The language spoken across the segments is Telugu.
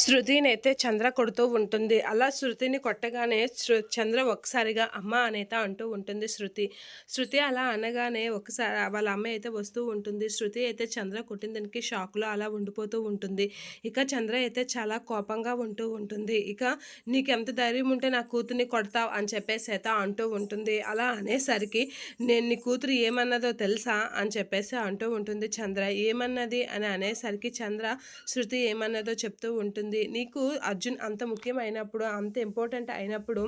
శృతిని అయితే చంద్ర కొడుతూ ఉంటుంది. అలా శృతిని కొట్టగానే చంద్ర ఒకసారిగా అమ్మ అనేత అంటూ ఉంటుంది శృతి. శృతి అలా అనగానే ఒకసారి వాళ్ళ అమ్మ అయితే వస్తూ ఉంటుంది. శృతి అయితే చంద్ర కొట్టిన దానికి షాక్లో అలా ఉండిపోతూ ఉంటుంది. ఇక చంద్ర అయితే చాలా కోపంగా ఉంటూ ఉంటుంది. ఇక నీకెంత ధైర్యం ఉంటే నా కూతుర్ని కొడతావు అని చెప్పేసి అయితే అంటూ ఉంటుంది. అలా అనేసరికి నేను నీ కూతురు ఏమన్నదో తెలుసా అని చెప్పేసి అంటూ ఉంటుంది చంద్ర. ఏమన్నది అని అనేసరికి చంద్ర శృతి ఏమన్నదో చెప్తూ ఉంటుంది. నీకు అర్జున్ అంత ముఖ్యమైనప్పుడు అంత ఇంపార్టెంట్ అయినప్పుడు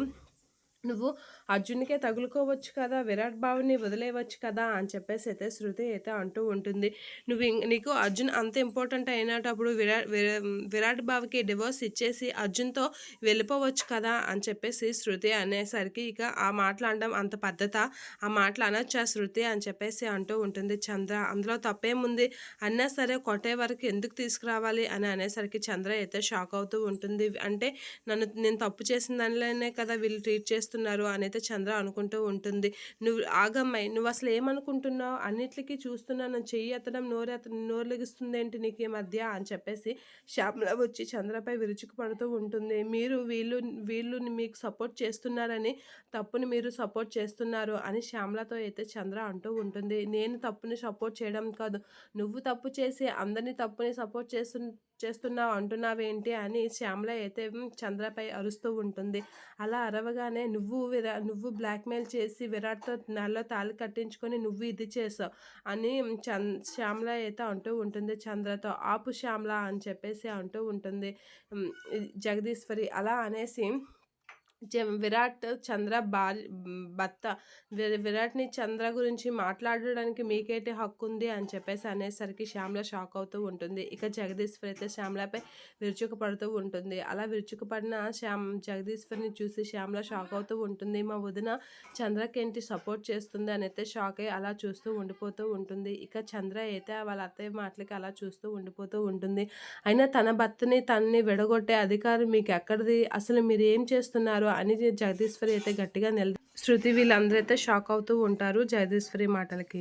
నువ్వు అర్జున్కే తగులుకోవచ్చు కదా విరాట్ బాబుని వదిలేయవచ్చు కదా అని చెప్పేసి అయితే శృతి అయితే అంటూ ఉంటుంది. నువ్వు నీకు అర్జున్ అంత ఇంపార్టెంట్ అయినప్పుడు విరాట్ విరాట్ బాబుకి డివోర్స్ ఇచ్చేసి అర్జున్తో వెళ్ళిపోవచ్చు కదా అని చెప్పేసి శృతి అనేసరికి ఇక ఆ మాటలు అనడం అంత పద్ధత? ఆ మాటలు అనొచ్చా శృతి అని చెప్పేసి అంటూ ఉంటుంది చంద్ర. అందులో తప్పేముంది? అన్నా సరే కొట్టే వరకు ఎందుకు తీసుకురావాలి అని అనేసరికి చంద్ర అయితే షాక్ అవుతూ ఉంటుంది. అంటే నన్ను నేను తప్పు చేసిన దానిలోనే కదా వీళ్ళు ట్రీట్ చేస్తూ చూస్తున్నారు అని అయితే చంద్ర అనుకుంటూ ఉంటుంది. నువ్వు ఆగమ్మాయి నువ్వు అసలు ఏమనుకుంటున్నావు? అన్నిటికీ చూస్తున్నాను చెయ్యి ఎత్తడం నోరు ఎత్త నోరు లెగిస్తుంది ఏంటి నీకు ఈ మధ్య? అని చెప్పేసి శ్యామల వచ్చి చంద్రపై విరుచుకు పడుతూ ఉంటుంది. మీరు వీళ్ళు వీళ్ళు మీకు సపోర్ట్ చేస్తున్నారని తప్పుని మీరు సపోర్ట్ చేస్తున్నారు అని శ్యామలతో అయితే చంద్ర అంటూ ఉంటుంది. నేను తప్పుని సపోర్ట్ చేయడం కాదు. నువ్వు తప్పు చేసి అందరినీ తప్పుని సపోర్ట్ చేస్తు చేస్తున్నావు అంటున్నావేంటి అని శ్యామల అయితే చంద్రపై అరుస్తూ ఉంటుంది. అలా అరవగానే నువ్వు విరా నువ్వు బ్లాక్మెయిల్ చేసి విరాట్తో నాలో తాళి కట్టించుకొని నువ్వు ఇది చేసావు అని చం శ్యామల అయితే అంటూ ఉంటుంది. చంద్రతో ఆపు శ్యామల అని చెప్పేసి అంటూ ఉంటుంది. జగదీశ్వరి అలా అనేసి విరాట్ చంద్ర బాల్ భర్త విరాట్ని చంద్ర గురించి మాట్లాడడానికి మీకైతే హక్కు ఉంది అని చెప్పేసి అనేసరికి శ్యామల షాక్ అవుతూ ఉంటుంది. ఇక జగదీశ్వరి అయితే శ్యామలపై విరుచుకుపడుతూ ఉంటుంది. అలా విరుచుకుపడిన శ్యామ్ జగదీశ్వరిని చూసి శ్యామల షాక్ అవుతూ ఉంటుంది. మా వదిన చంద్రకేంటి సపోర్ట్ చేస్తుంది? అని అయితే షాక్ అయ్యి అలా చూస్తూ ఉండిపోతూ ఉంటుంది. ఇక చంద్ర అయితే వాళ్ళ అత్తయ్య మాటలకి అలా చూస్తూ ఉండిపోతూ ఉంటుంది. అయినా తన భర్తని తనని విడగొట్టే అధికారం మీకు ఎక్కడిది అసలు మీరు ఏం చేస్తున్నారు? అని జగదీశ్వరి అయితే గట్టిగా నిల శృతి వీళ్ళందరూ అయితే షాక్ అవుతూ ఉంటారు జగదీశ్వరి మాటలకి.